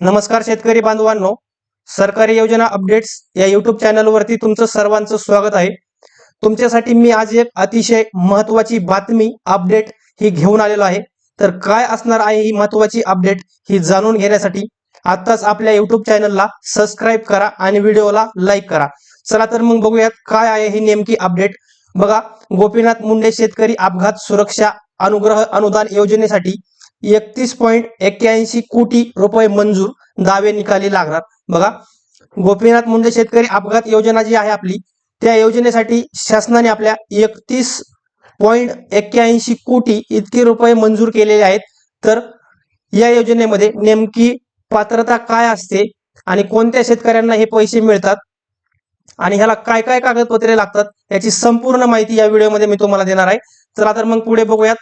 नमस्कार शेतकरी बांधवांनो. सरकारी योजना अपडेट्स या युट्यूब चॅनलवरती तुमचं सर्वांचं स्वागत आहे. तुमच्यासाठी मी आज एक अतिशय महत्वाची बातमी अपडेट ही घेऊन आलेलो आहे. तर काय असणार आहे ही महत्वाची अपडेट ही जाणून घेण्यासाठी आत्ताच आपल्या युट्यूब चॅनलला सबस्क्राईब करा आणि व्हिडिओला लाईक करा. चला तर मग बघूयात काय आहे ही नेमकी अपडेट बघा गोपीनाथ मुंडे शेतकरी अपघात सुरक्षा अनुग्रह अनुदान योजनेसाठी एकतीस पॉईंट एक्क्याऐंशी कोटी रुपये मंजूर दावे निकाली लागणार. बघा गोपीनाथ मुंडे शेतकरी अपघात योजना जी आहे आपली त्या योजनेसाठी शासनाने आपल्या एकतीस पॉईंट एक्क्याऐंशी कोटी इतके रुपये मंजूर केलेले आहेत. तर या योजनेमध्ये नेमकी पात्रता काय असते आणि कोणत्या शेतकऱ्यांना हे पैसे मिळतात आणि ह्याला काय काय कागदपत्रे लागतात याची संपूर्ण माहिती या व्हिडिओमध्ये मी तुम्हाला देणार आहे. चला तर मग पुढे बघूयात.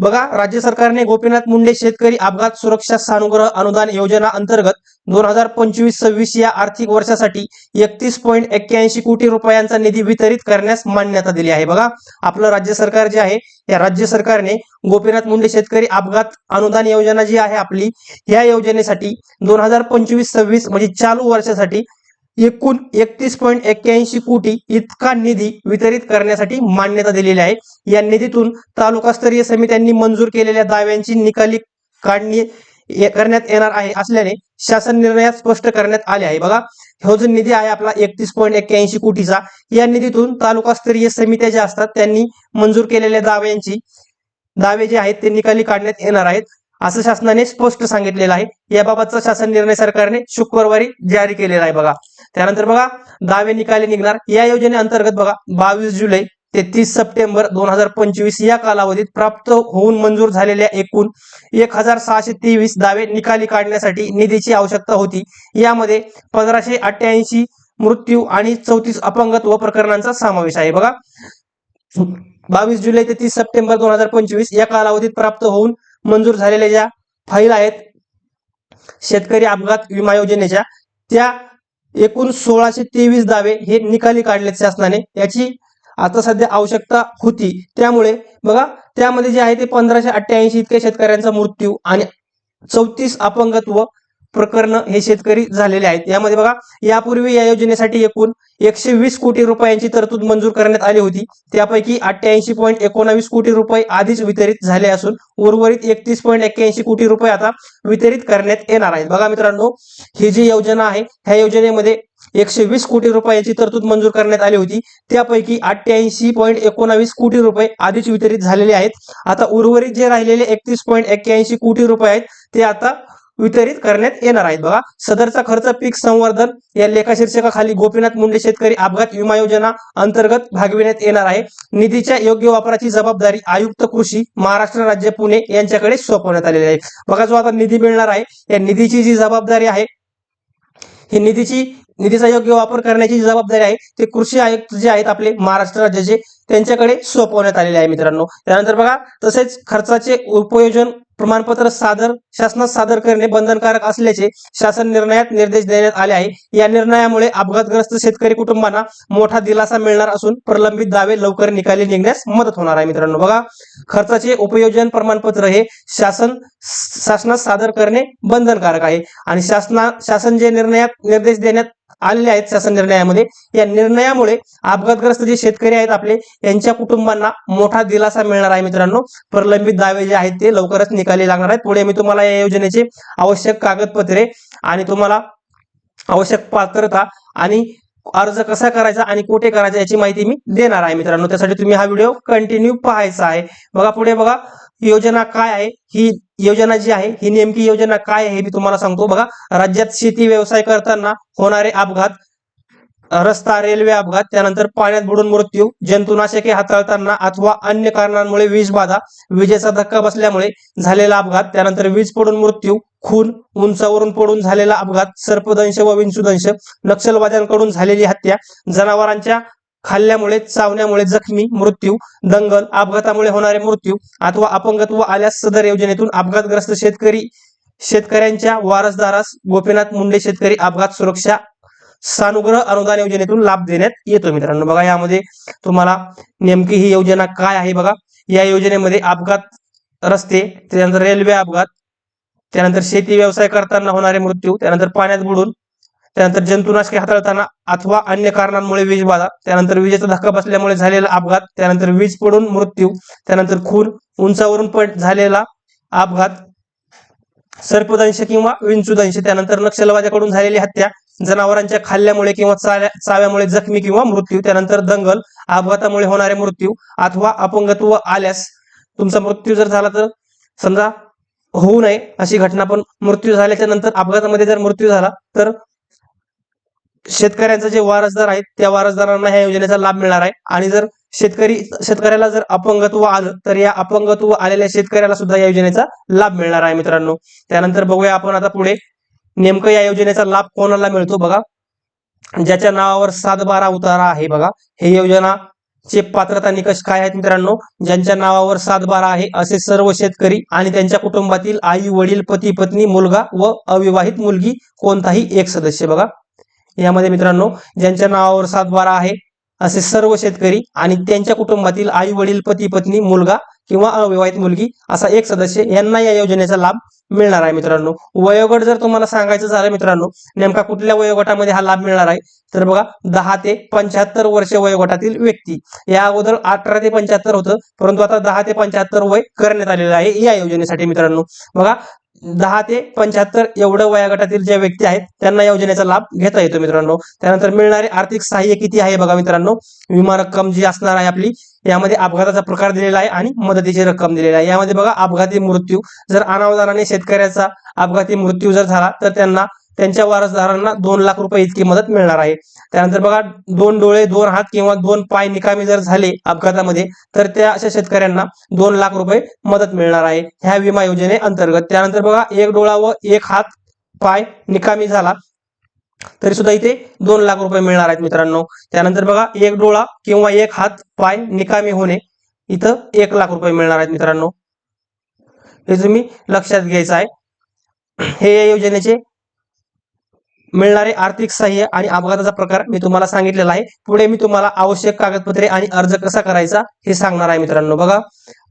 बघा राज्य सरकारने गोपीनाथ मुंडे शेतकरी अपघात सुरक्षा सानुग्रह अनुदान योजना अंतर्गत दोन हजार पंचवीस सव्वीस या आर्थिक वर्षासाठी एकतीस पॉईंट एक्क्याऐंशी कोटी रुपयांचा निधी वितरित करण्यास मान्यता दिली आहे. बघा आपलं राज्य सरकार जे आहे या राज्य सरकारने गोपीनाथ मुंडे शेतकरी अपघात अनुदान योजना जी आहे आपली या योजनेसाठी दोन हजार पंचवीस सव्वीस म्हणजे चालू वर्षासाठी एकूण एकतीस पॉईंट एक्क्याऐंशी कोटी इतका निधी वितरित करण्यासाठी मान्यता दिलेली आहे. या निधीतून तालुकास्तरीय समित्यांनी मंजूर केलेल्या दाव्यांची निकाली काढणी करण्यात येणार आहे असल्याने शासन निर्णयात स्पष्ट करण्यात आले आहे. बघा हा जो निधी आहे आपला एकतीस पॉईंट एक्क्याऐंशी कोटीचा या निधीतून तालुकास्तरीय समित्या ज्या असतात त्यांनी मंजूर केलेल्या दाव्यांची दावे जे आहेत ते निकाली काढण्यात येणार आहेत असं शासनाने स्पष्ट सांगितलेलं आहे. याबाबतचा शासन निर्णय सरकारने शुक्रवारी जारी केलेला आहे. बघा त्यानंतर बघा दावे निकाली निघणार. या योजनेअंतर्गत बघा बावीस जुलै ते तीस सप्टेंबर दोन हजार पंचवीस या कालावधीत प्राप्त होऊन मंजूर झालेल्या एकूण एक हजार सहाशे तेवीस दावे निकाली काढण्यासाठी निधीची आवश्यकता होती. यामध्ये पंधराशे अठ्ठ्याऐंशी मृत्यू आणि चौतीस अपंगत्व प्रकरणांचा समावेश आहे. बघा बावीस जुलै ते तीस सप्टेंबर दोन हजार पंचवीस या कालावधीत प्राप्त होऊन मंजूर झालेल्या ज्या फाईल आहेत शेतकरी अपघात विमा योजनेच्या त्या एकूण सोळाशे तेवीस दावे हे निकाली काढले शासनाने. याची आता सध्या आवश्यकता होती. त्यामुळे बघा त्यामध्ये जे आहे ते पंधराशे अठ्ठ्याऐंशी इतक्या शेतकऱ्यांचा मृत्यू आणि चौतीस अपंगत्व प्रकरण हे शेतकरी झालेले आहेत. यामध्ये बघा यापूर्वी या योजनेसाठी एकूण एकशे वीस कोटी रुपयांची तरतूद मंजूर करण्यात आली होती. त्यापैकी अठ्ठ्याऐंशी पॉईंट एकोणावीस कोटी रुपये आधीच वितरित झाले असून उर्वरित एकतीस पॉईंट एक्क्याऐंशी कोटी रुपये आता वितरित करण्यात येणार आहेत. बघा मित्रांनो ही जी योजना आहे ह्या योजनेमध्ये एकशे वीस कोटी रुपयांची तरतूद मंजूर करण्यात आली होती. त्यापैकी अठ्ठ्याऐंशी पॉईंट एकोणावीस कोटी रुपये आधीच वितरित झालेले आहेत. आता उर्वरित जे राहिलेले एकतीस पॉईंट एक्क्याऐंशी कोटी रुपये आहेत ते आता वितरित करण्यात येणार आहेत. बघा सदरचा खर्च पीक संवर्धन या लेखा शीर्षकाखाली गोपीनाथ मुंडे शेतकरी अपघात विमा योजना अंतर्गत भागविण्यात येणार आहे. निधीच्या योग्य वापराची जबाबदारी आयुक्त कृषी महाराष्ट्र राज्य पुणे यांच्याकडे सोपवण्यात आलेली आहे. बघा जो आता निधी मिळणार आहे या निधीची जी जबाबदारी आहे ही निधीची निधीचा योग्य वापर करण्याची जी जबाबदारी आहे ते कृषी आयुक्त जे आहेत आपले महाराष्ट्र राज्याचे त्यांच्याकडे सोपवण्यात आलेले आहे मित्रांनो. त्यानंतर बघा तसेच खर्चाचे उपयोजन प्रमाणपत्र सादर शासनात सादर करणे बंधनकारक असल्याचे शासन निर्णयात निर्देश देण्यात आले आहे. या निर्णयामुळे अपघातग्रस्त शेतकरी कुटुंबांना मोठा दिलासा मिळणार असून प्रलंबित दावे लवकर निकाली निघण्यास मदत होणार आहे मित्रांनो. बघा खर्चाचे उपयोजन प्रमाणपत्र हे शासन शासनात सादर करणे बंधनकारक आहे. आणि शासना शासन जे निर्णयात निर्देश देण्यात आलेले आहेत शासन निर्णयामध्ये या निर्णयामुळे अपघातग्रस्त जे शेतकरी आहेत आपले यांच्या कुटुंबांना मोठा दिलासा मिळणार आहे मित्रांनो. प्रलंबित दावे जे आहेत ते लवकरच निकाली लागणार आहेत. पुढे मी तुम्हाला या योजनेचे आवश्यक कागदपत्रे आणि तुम्हाला आवश्यक पात्रता आणि अर्ज कसा करायचा आणि कुठे करायचा याची माहिती मी देणार आहे मित्रांनो. त्यासाठी तुम्ही हा व्हिडिओ कंटिन्यू पाहायचा आहे. बघा पुढे बघा. योजना काय आहे? ही योजना जी आहे ही नेमकी योजना काय आहे मी तुम्हाला सांगतो. बघा राज्यात शेती व्यवसाय करताना होणारे अपघात रस्ता रेल्वे अपघात त्यानंतर पाण्यात बुडून मृत्यू जंतुनाशके हाताळताना अथवा अन्य कारणांमुळे वीज बाधा विजेचा धक्का बसल्यामुळे झालेला अपघात त्यानंतर वीज पडून मृत्यू खून उंचावरून पडून झालेला अपघात सर्पदंश व विंचुदंश नक्षलवाद्यांकडून झालेली हत्या जनावरांच्या खाल्ल्यामुळे चावण्यामुळे जखमी मृत्यू दंगल अपघातामुळे होणारे मृत्यू अथवा अपंगत्व आल्यास सदर योजनेतून अपघातग्रस्त शेतकरी शेतकऱ्यांच्या वारसदारास गोपीनाथ मुंडे शेतकरी अपघात सुरक्षा सानुग्रह अनुदान योजनेतून लाभ देण्यात येतो. मित्रांनो बघा यामध्ये तुम्हाला नेमकी ही योजना काय आहे बघा. या योजनेमध्ये अपघात रस्ते त्यानंतर रेल्वे अपघात त्यानंतर शेती व्यवसाय करताना होणारे मृत्यू त्यानंतर पाण्यात बुडून त्यानंतर जंतुनाशके हाताळताना अथवा अन्य कारणांमुळे वीज बाधा त्यानंतर विजेचा धक्का बसल्यामुळे झालेला अपघात त्यानंतर वीज पडून मृत्यू त्यानंतर खून उंचावरून पड झालेला अपघात सर्पदंश किंवा विंचुदंश त्यानंतर नक्षलवाद्याकडून झालेली हत्या जनावरांच्या खाल्ल्यामुळे किंवा चाव्या चाव्यामुळे जखमी किंवा मृत्यू त्यानंतर दंगल अपघातामुळे होणारे मृत्यू अथवा अपंगत्व आल्यास तुमचा मृत्यू जर झाला तर समजा होऊ नये अशी घटना पण मृत्यू झाल्याच्यानंतर अपघातामध्ये जर मृत्यू झाला तर शेतकऱ्यांचं जे वारसदार आहेत त्या वारसदारांना ह्या योजनेचा लाभ मिळणार आहे. आणि जर शेतकरी शेतकऱ्याला जर अपंगत्व आलं तर या अपंगत्व आलेल्या शेतकऱ्याला सुद्धा या योजनेचा लाभ मिळणार आहे मित्रांनो. त्यानंतर बघूया आपण आता पुढे. नेमकं या योजनेचा लाभ कोणाला मिळतो बघा. ज्याच्या नावावर सात बारा उतारा आहे बघा. हे योजना चे पात्रता निकष काय आहेत मित्रांनो? ज्यांच्या नावावर सात बारा आहे असे सर्व शेतकरी आणि त्यांच्या कुटुंबातील आई वडील पती पत्नी मुलगा व अविवाहित मुलगी कोणताही एक सदस्य बघा. यामध्ये मित्रांनो ज्यांच्या नावावर सातबारा आहे असे सर्व शेतकरी आणि त्यांच्या कुटुंबातील आई वडील पती पत्नी मुलगा किंवा अविवाहित मुलगी असा एक सदस्य यांना या योजनेचा लाभ मिळणार आहे मित्रांनो. वयोगट जर तुम्हाला सांगायचं झालं मित्रांनो नेमका कुठल्या वयोगटामध्ये हा लाभ मिळणार आहे? तर बघा दहा ते पंच्याहत्तर वर्ष वयोगटातील व्यक्ती. या अगोदर अठरा ते पंच्याहत्तर होतं परंतु आता दहा ते पंच्याहत्तर वय करण्यात आलेलं आहे या योजनेसाठी मित्रांनो. बघा दहा ते पंच्याहत्तर एवढं वयोगटातील ज्या व्यक्ती आहेत त्यांना योजनेचा लाभ घेता येतो मित्रांनो. त्यानंतर मिळणारे आर्थिक सहाय्य किती आहे बघा मित्रांनो. विमा रक्कम जी असणार आहे आपली यामध्ये अपघाताचा प्रकार दिलेला आहे आणि मदतीची रक्कम दिलेली आहे. यामध्ये बघा अपघाती मृत्यू जर अनावधानाने शेतकऱ्याचा अपघाती मृत्यू जर झाला तर त्यांना त्यांच्या वारसदारांना दोन लाख रुपये इतकी मदत मिळणार आहे. त्यानंतर बघा दोन डोळे दोन हात किंवा दोन पाय निकामी जर झाले अपघातामध्ये तर त्या अशा शेतकऱ्यांना दोन लाख रुपये मदत मिळणार आहे. ह्या विमा योजने अंतर्गत. त्यानंतर बघा एक डोळा व एक हात पाय निकामी झाला तरी सुद्धा इथे दोन लाख रुपये मिळणार आहेत मित्रांनो. त्यानंतर बघा एक डोळा किंवा एक हात पाय निकामी होणे इथं एक लाख रुपये मिळणार आहेत मित्रांनो. हे तुम्ही लक्षात घ्यायचं आहे. हे या योजनेचे मिळणारे आर्थिक सहाय्य आणि अपघाताचा प्रकार मी तुम्हाला सांगितलेला आहे. पुढे मी तुम्हाला आवश्यक कागदपत्रे आणि अर्ज कसा करायचा हे सांगणार आहे मित्रांनो. बघा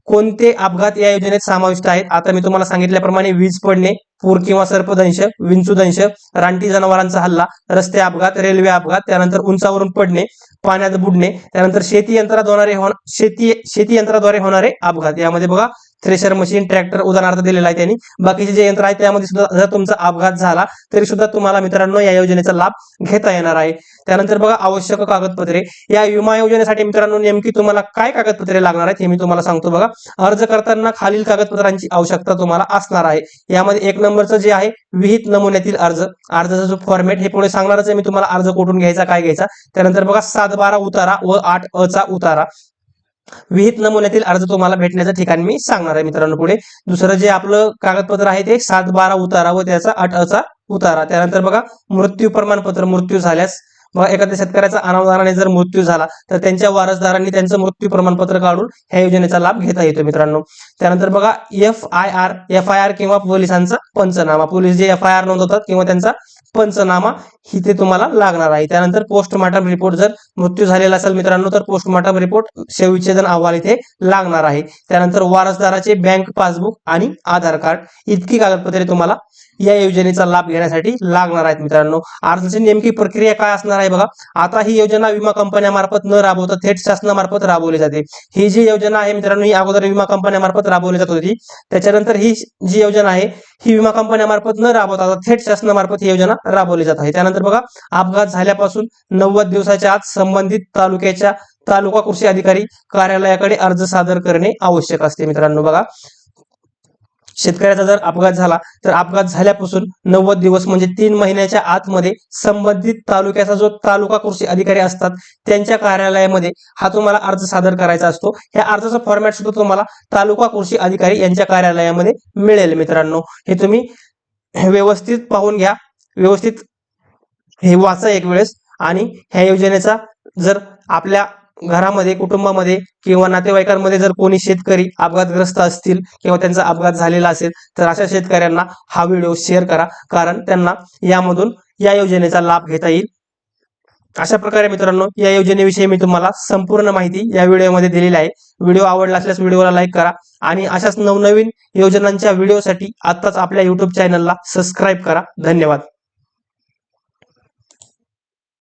कोणते अपघात या योजनेत समाविष्ट आहेत? आता मी तुम्हाला सांगितल्याप्रमाणे वीज पडणे पूर किंवा सर्पदंश विंचूदंश रानटी जनावरांचा हल्ला रस्ते अपघात रेल्वे अपघात त्यानंतर उंचावरून पडणे पाण्यात बुडणे त्यानंतर शेती यंत्राद्वारे होणारे शेती शेती यंत्राद्वारे होणारे अपघात. यामध्ये बघा थ्रेशर मशीन ट्रॅक्टर उदाहरणार्थ दिलेला आहे त्यांनी. बाकीचे जे यंत्र आहे त्यामध्ये सुद्धा जर तुमचा अपघात झाला तरी सुद्धा तुम्हाला मित्रांनो या योजनेचा लाभ घेता येणार आहे. त्यानंतर बघा आवश्यक कागदपत्रे. या विमा योजनेसाठी मित्रांनो नेमकी तुम्हाला काय कागदपत्रे लागणार आहेत हे मी तुम्हाला सांगतो बघा. अर्ज करताना खालील कागदपत्रांची आवश्यकता तुम्हाला असणार आहे. यामध्ये एक नंबरचं जे आहे विहित नमुन्यातील अर्ज. अर्जाचा जो फॉर्मॅट हे पुढे सांगणारच आहे मी तुम्हाला अर्ज कुठून घ्यायचा काय घ्यायचा. त्यानंतर बघा सात बारा उतारा व आठ अ चा उतारा. विहित नमुन्यातील अर्ज तुम्हाला भेटण्याचं ठिकाण मी सांगणार आहे मित्रांनो पुढे. दुसरं जे आपलं कागदपत्र आहे ते सात बारा उतारा व त्याचा आठ अचा उतारा. त्यानंतर बघा मृत्यू प्रमाणपत्र मृत्यू झाल्यास बघा एखाद्या शेतकऱ्याचा अनावधानाने जर मृत्यू झाला तर त्यांच्या वारसदारांनी त्यांचं मृत्यू प्रमाणपत्र काढून ह्या योजनेचा लाभ घेता येतो मित्रांनो. त्यानंतर बघा F I R F I R किंवा पोलिसांचा पंचनामा. पोलीस जे एफ आय आर नोंदवतात किंवा त्यांचा पंचनामा इथे तुम्हाला लागणार आहे. त्यानंतर पोस्टमार्टम रिपोर्ट जर मृत्यू झालेला असेल मित्रांनो तर पोस्टमार्टम रिपोर्ट सेविच्छेदन अहवाल इथे लागणार आहे. त्यानंतर वारसदाराचे बँक पासबुक आणि आधार कार्ड इतकी कागदपत्रे तुम्हाला या योजनेचा लाभ घेण्यासाठी लागणार आहेत मित्रांनो. अर्जाची नेमकी प्रक्रिया काय असणार आहे बघा. आता ही योजना विमा कंपन्यामार्फत न राबवता थेट शासनामार्फत राबवली जाते. ही जी योजना आहे मित्रांनो ही अगोदर विमा कंपन्यामार्फत राबवली जात होती. त्याच्यानंतर ही जी योजना आहे ही विमा कंपन्यामार्फत न राबवता थेट शासनामार्फत ही योजना राबवली जात आहे. त्यानंतर बघा अपघात झाल्यापासून नव्वद दिवसाच्या आत संबंधित तालुक्याच्या तालुका कृषी अधिकारी कार्यालयाकडे अर्ज सादर करणे आवश्यक असते मित्रांनो बघा. शेतकऱ्याचा जर अपघात झाला तर अपघात झाल्यापासून नव्वद दिवस म्हणजे तीन महिन्याच्या आतमध्ये संबंधित तालुक्याचा जो तालुका कृषी अधिकारी असतात त्यांच्या कार्यालयामध्ये हा तुम्हाला अर्ज सादर करायचा असतो. ह्या अर्जाचा फॉर्मॅट सुद्धा तुम्हाला तालुका कृषी अधिकारी यांच्या कार्यालयामध्ये मिळेल मित्रांनो. हे तुम्ही व्यवस्थित पाहून घ्या व्यवस्थित हे वाचा एक वेळेस. आणि ह्या योजनेचा जर आपल्या घरामध्ये कुटुंबामध्ये किंवा नातेवाईकांमध्ये जर कोणी शेतकरी अपघातग्रस्त असतील किंवा त्यांचा अपघात झालेला असेल तर अशा शेतकऱ्यांना हा व्हिडिओ शेअर करा. कारण त्यांना यामधून या योजनेचा लाभ घेता येईल. अशा प्रकारे मित्रांनो या योजनेविषयी मी तुम्हाला संपूर्ण माहिती या व्हिडिओमध्ये दिलेली आहे. व्हिडिओ आवडला असल्यास व्हिडिओला लाईक करा आणि अशाच नवनवीन योजनांच्या व्हिडिओसाठी आत्ताच आपल्या युट्यूब चॅनलला सबस्क्राईब करा. धन्यवाद.